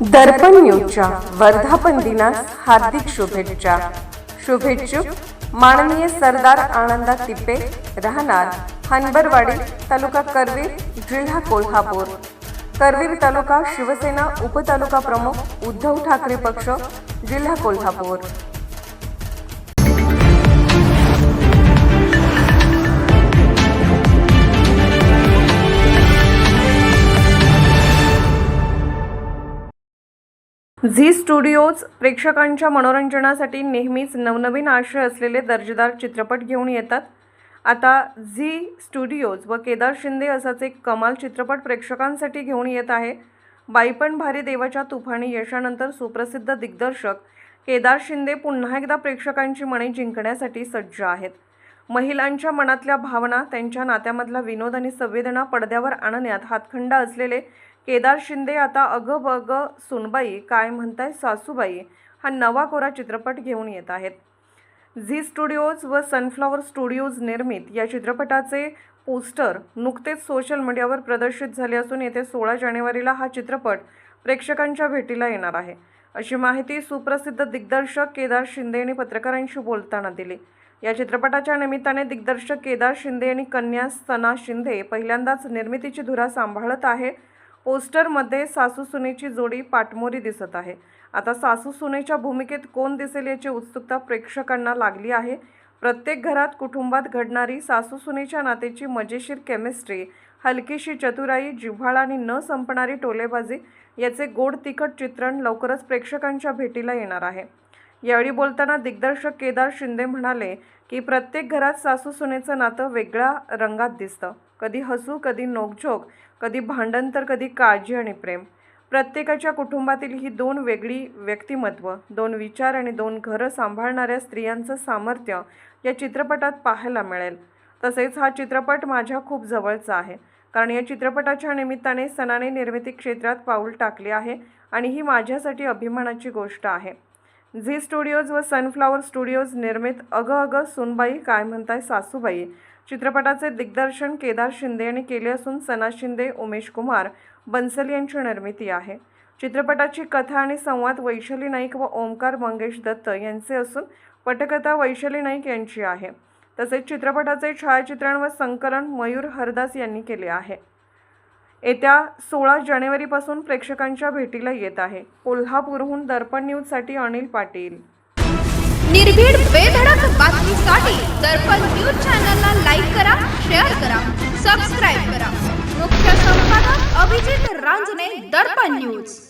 दर्पण न्यूजच्या वर्धापन दिनास हार्दिक शुभेच्छा. शुभेच्छुक माननीय सरदार आनंदा तिप्पे राहणार हनबरवाडी तालुका करवीर जिल्हा कोल्हापूर. करवीर तालुका शिवसेना उपतालुका प्रमुख उद्धव ठाकरे पक्ष जिल्हा कोल्हापूर. झी स्टुडिओज प्रेक्षकांच्या मनोरंजनासाठी नेहमीच नवनवीन आशय असलेले दर्जेदार चित्रपट घेऊन येतात. आता झी स्टुडिओज व केदार शिंदे असाच एक कमाल चित्रपट प्रेक्षकांसाठी घेऊन येत आहे. बाईपण भारी देवाच्या तुफानी यशानंतर सुप्रसिद्ध दिग्दर्शक केदार शिंदे पुन्हा एकदा प्रेक्षकांची मने जिंकण्यासाठी सज्ज आहेत. महिलांच्या मनातल्या भावना त्यांच्या नात्यामधला विनोद आणि संवेदना पडद्यावर आणण्यात हातखंडा असलेले केदार शिंदे आता अग बग सुनबाई काय म्हणताय सासूबाई हा नवा कोरा चित्रपट घेऊन येत आहेत. झी स्टुडिओज व सनफ्लॉवर स्टुडिओज निर्मित या चित्रपटाचे पोस्टर नुकतेच सोशल मीडियावर प्रदर्शित झाले असून येथे सोळा जानेवारीला हा चित्रपट प्रेक्षकांच्या भेटीला येणार आहे. अशी माहिती सुप्रसिद्ध दिग्दर्शक केदार शिंदे यांनी पत्रकारांशी बोलताना दिली. या चित्रपटाच्या निमित्ताने दिग्दर्शक केदार शिंदे आणि कन्या सना शिंदे पहिल्यांदाच निर्मितीची धुरा सांभाळत आहे. पोस्टरमध्ये सासू सुनेची जोडी पाटमोरी दिसत आहे. आता सासू सुनेच्या भूमिकेत कोण दिसेल याची उत्सुकता प्रेक्षकांना लागली आहे. प्रत्येक घरात कुटुंबात घडणारी सासू सुनेच्या नातेची मजेशीर केमिस्ट्री हलकीशी चतुराई जिव्हाळा आणि न संपणारी टोलेबाजी याचे गोड तिखट चित्रण लवकरच प्रेक्षकांच्या भेटीला येणार आहे. यावेळी बोलताना दिग्दर्शक केदार शिंदे म्हणाले की प्रत्येक घरात सासू सुनेचं नातं वेगळ्या रंगात दिसतं. कधी हसू कधी नोकझोक कधी भांडण तर कधी काळजी आणि प्रेम. प्रत्येकाच्या कुटुंबातील ही दोन वेगळी व्यक्तिमत्व दोन विचार आणि दोन घरं सांभाळणाऱ्या स्त्रियांचं सामर्थ्य या चित्रपटात पाहायला मिळेल. तसेच हा चित्रपट माझ्या खूप जवळचा आहे. कारण या चित्रपटाच्या निमित्ताने सनाने निर्मिती क्षेत्रात पाऊल टाकले आहे आणि ही माझ्यासाठी अभिमानाची गोष्ट आहे. झी स्टुडिओज व सनफ्लॉवर स्टुडिओज निर्मित अगं अगं सुनबाई काय म्हणताय सासूबाई? चित्रपटाचे दिग्दर्शन केदार शिंदे यांनी केले असून सना शिंदे उमेश कुमार बन्सल यांची निर्मिती आहे. चित्रपटाची कथा आणि संवाद वैशाली नाईक व ओमकार मंगेश दत्त यांचे असून पटकथा वैशाली नाईक यांची आहे. तसेच चित्रपटाचे छायाचित्रण व संकलन मयूर हरदास यांनी केले आहे. येत्या सोळा जानेवारीपासून प्रेक्षकांच्या भेटीला येत आहे. कोल्हापूरहून दर्पण न्यूजसाठी अनिल पाटील. निर्भीड बेधडक बातमीसाठी दर्पण न्यूज चॅनलला लाईक करा शेअर करा सबस्क्राईब करा. मुख्य संपादक अभिजित रांजणे दर्पण न्यूज.